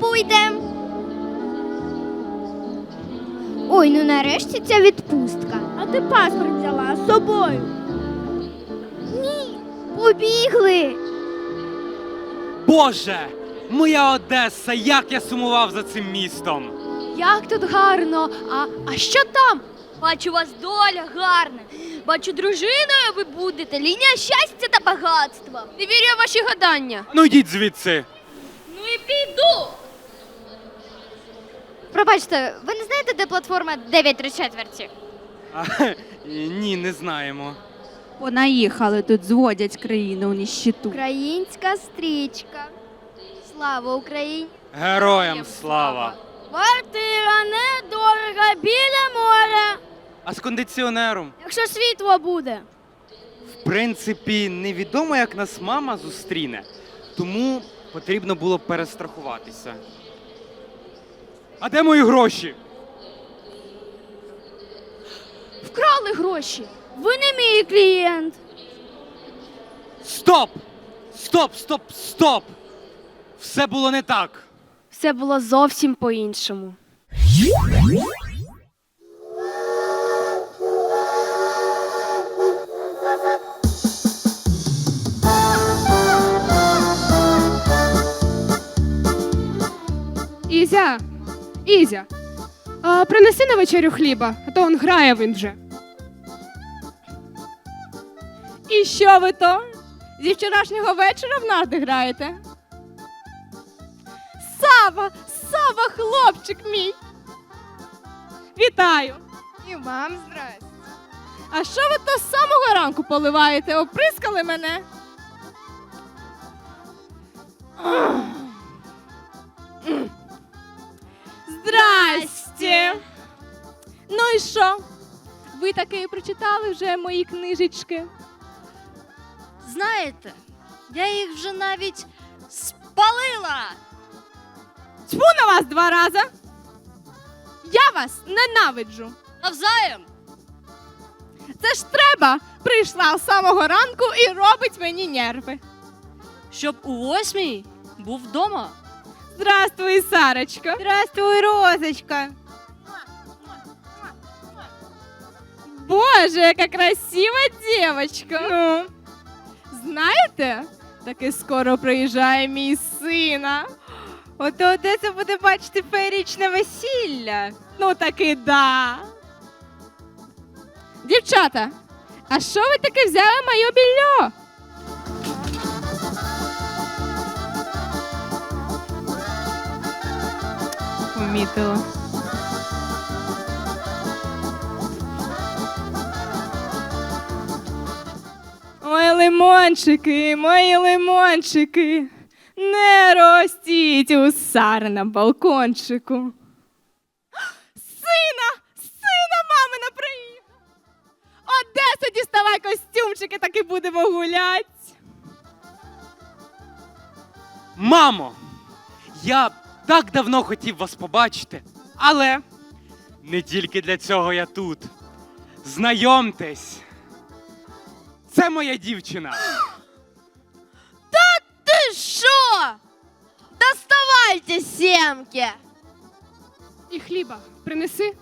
Купуйте. Ой, ну нарешті ця відпустка. А ти паспорт взяла з собою. Ні, побігли. Боже, моя Одеса, як я сумував за цим містом. Як тут гарно! А, а що там? Бачу, у вас доля гарна. Бачу, дружиною ви будете, лінія щастя та багатства. Не вірю я в ваші гадання. Ну йдіть звідси. Ну і піду. Пробачте, ви не знаєте, де платформа 9 3 четверті? А, ні, не знаємо. Понаїхали тут, зводять країну у ніщиту. Українська стрічка. Слава Україні! Героям слава! Квартира недорога біля моря, А з кондиціонером? якщо світло буде. В принципі, невідомо, як нас мама зустріне, тому потрібно було перестрахуватися. А де мої гроші? Вкрали гроші. Ви не мій клієнт. Стоп! Стоп, стоп, стоп! Все було не так. Все було зовсім по-іншому. Ізя, а, принеси на вечерю хліба, а то он грає він вже. І що ви то? Зі вчорашнього вечора в нарди граєте? Сава! Сава, хлопчик мій! Вітаю! І вам здрасте. А що ви то з самого ранку поливаєте? Оприскали мене? Здрасте! Ну і що? Ви таки прочитали вже мої книжечки? Знаєте, я їх вже навіть спалила. Тьфу на вас два рази! Я вас ненавиджу! Навзаєм. Це ж треба! Прийшла з самого ранку і робить мені нерви. Щоб у восьмій був вдома. Здравствуй, Сарочка. Здравствуй, Розочка. Боже, яка красива дівчинка. Ну, знаєте, таки скоро приїжджає мій сина. Ото Одеса буде бачити феєричне весілля. Ну таки да. Дівчата, а що ви таки взяли моє більо? Помітила. Ой, лимончики, мої лимончики, не ростіть у сар на балкончику. Сина, сина мамина приїхав. Одеса, діставай костюмчики, так і будемо гулять. Мамо! Я так давно хотів вас побачити, але не тільки для цього я тут. Знайомтесь. Це моя дівчина. Та Ти що? Доставайте сімки. І хліба принеси.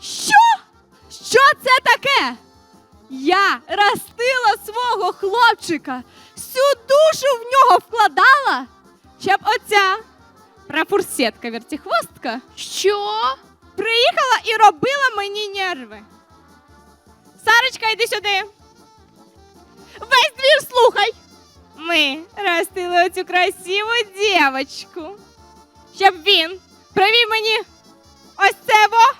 Що? Що це таке? Я ростила свого хлопчика, всю душу в нього вкладала, щоб оця прапурсетка вертихвостка Що? приїхала і робила мені нерви. Сарочка, йди сюди. Весь двір слухай. Ми ростили оцю красиву дівочку, щоб він привів мені ось це во.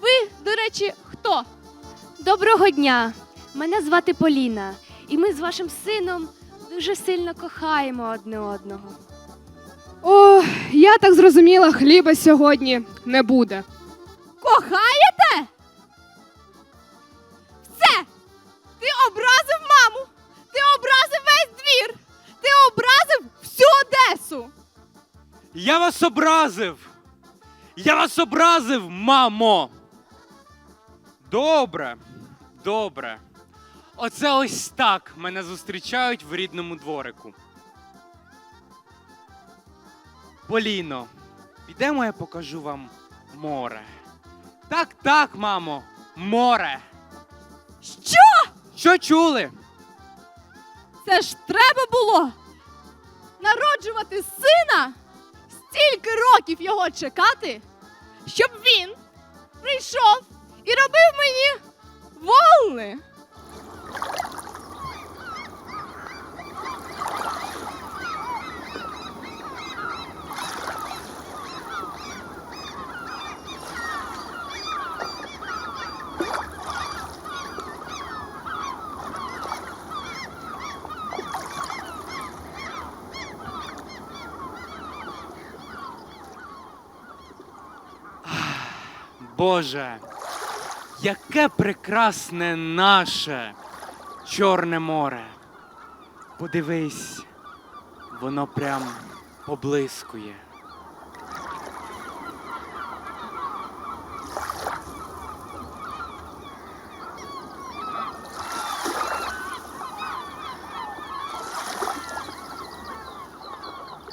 Ви, до речі, хто? Доброго дня. Мене звати Поліна, і ми з вашим сином дуже сильно кохаємо одне одного. Я так зрозуміла, хліба сьогодні не буде. Кохаєте? Все! Ти образив маму! Ти образив весь двір! Ти образив всю Одесу! Я вас образив. Я вас образив, мамо. Добре, добре. Оце ось так мене зустрічають в рідному дворику. Поліно, підемо, я покажу вам море. Так, так, мамо, море. Що? Що чули? Це ж треба було народжувати сина, стільки років його чекати, щоб він прийшов і робив мені волни. Боже, яке прекрасне наше Чорне море. Подивись, воно прям поблискує.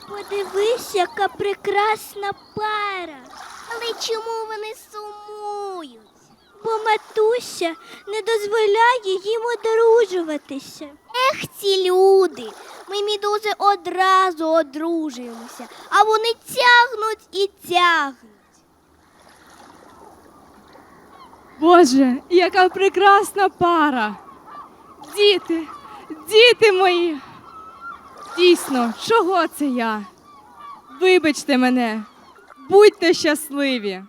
Подивись, яка прекрасна пара. Але чому вони сумують? Бо матуся не дозволяє їм одружуватися. Ех, ці люди. Ми мідузи одразу одружуємося, а вони тягнуть і тягнуть. Боже, яка прекрасна пара. Діти, діти мої. Дійсно, чого це я? Вибачте мене, будьте щасливі.